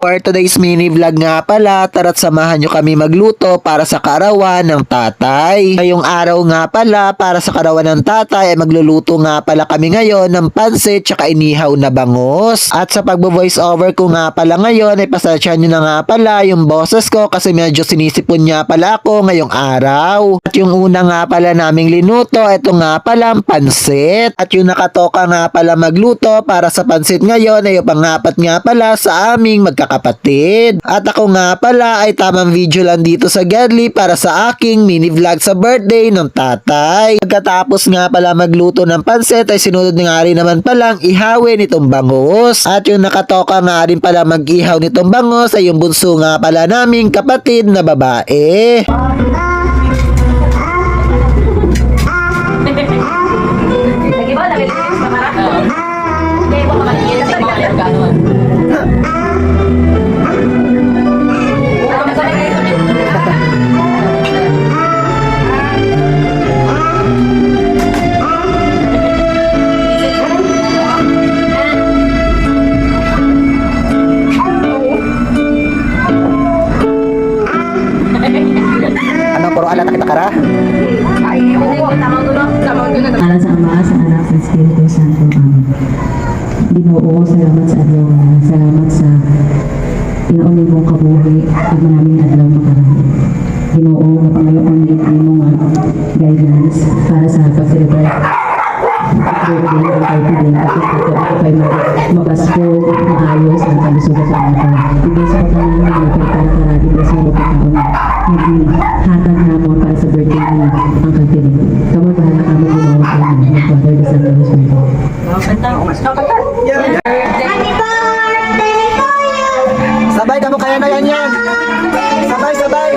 For today's mini vlog nga pala, tara't samahan nyo kami magluto para sa karawan ng tatay. Ngayong araw nga pala, para sa karawan ng tatay, ay magluluto nga pala kami ngayon ng pansit tsaka inihaw na bangos. At sa pagbo-voice over ko nga pala ngayon, ay pasensyahan nyo na nga pala yung boses ko kasi medyo sinisipon nga pala ako ngayong araw. At yung una nga pala naming linuto, ito nga pala ang pansit. At yung nakatoka nga pala magluto para sa pansit ngayon ay yung pangapat nga pala sa aming magkakapatid. At ako nga pala ay tamang video lang dito sa Gadly para sa aking mini vlog sa birthday ng tatay. Pagkatapos nga pala magluto ng pansit ay sinunod nga rin naman palang ihawin itong bangus. At yung nakatoka nga rin pala mag-ihaw nitong bangus ay yung bunso nga pala naming kapatid na babae. Lagi ba? Lagi sa kamera? Hindi, ba makakita sa mga organo? Anong Amen. Ginoo, salamat sa adlaw. Salamat sa inauli mong kabuhi at maraming adlaw makarami. Ginoo, mapangayoon din ang mga guidelines para sa pag-celebrate magasko, maayos ang kalusugan sa mga Hindi sa pagkanan ng mga pagkakara, hindi sa mga pagkaon Sabay ka mo kaya na yan yan. Sabay, sabay.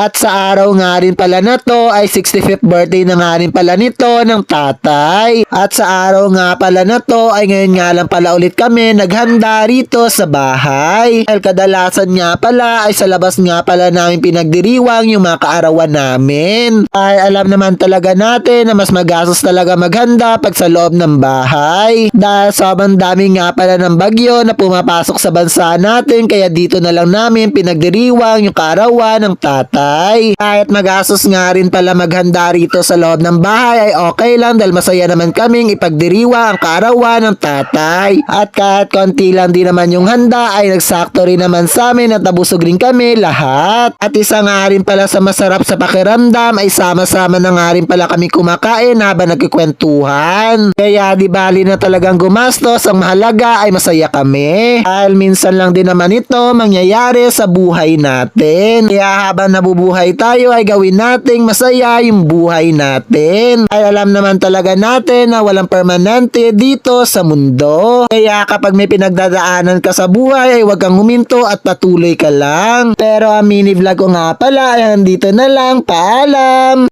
At sa araw nga rin pala na to ay 65th birthday na nga rin pala nito ng tatay. At sa araw nga pala na to ay ngayon nga lang pala ulit kami naghanda rito sa bahay. Dahil kadalasan nga pala ay sa labas nga pala namin pinagdiriwang yung mga kaarawan namin. Ay alam naman talaga natin na mas magastos talaga maghanda pag sa loob ng bahay. Dahil sobrang dami nga pala ng bagyo na pumapasok sa bansa natin kaya dito na lang namin pinagdiriwang yung kaarawan ng tatay. Kahit magastos nga rin pala maghanda rito sa loob ng bahay ay okay lang dahil masaya naman kaming ipagdiriwa ang kaarawan ng tatay. At kahit konti lang din naman yung handa ay nagsakto rin naman sa amin at nabusog rin kami lahat. At isa nga rin pala sa masarap sa pakiramdam ay sama-sama na nga rin pala kami kumakain habang nagkikwentuhan. Kaya di bali na talagang gumastos ang mahalaga ay masaya kami. Dahil minsan lang din naman ito mangyayari sa buhay natin. Kaya habang nabubuhay tayo ay gawin nating masaya yung buhay natin. Ay alam naman talaga natin na walang permanente dito sa mundo. Kaya kapag may pinagdadaanan ka sa buhay ay huwag kang huminto at patuloy ka lang. Pero ang mini vlog ko nga pala ay nandito na lang. Paalam!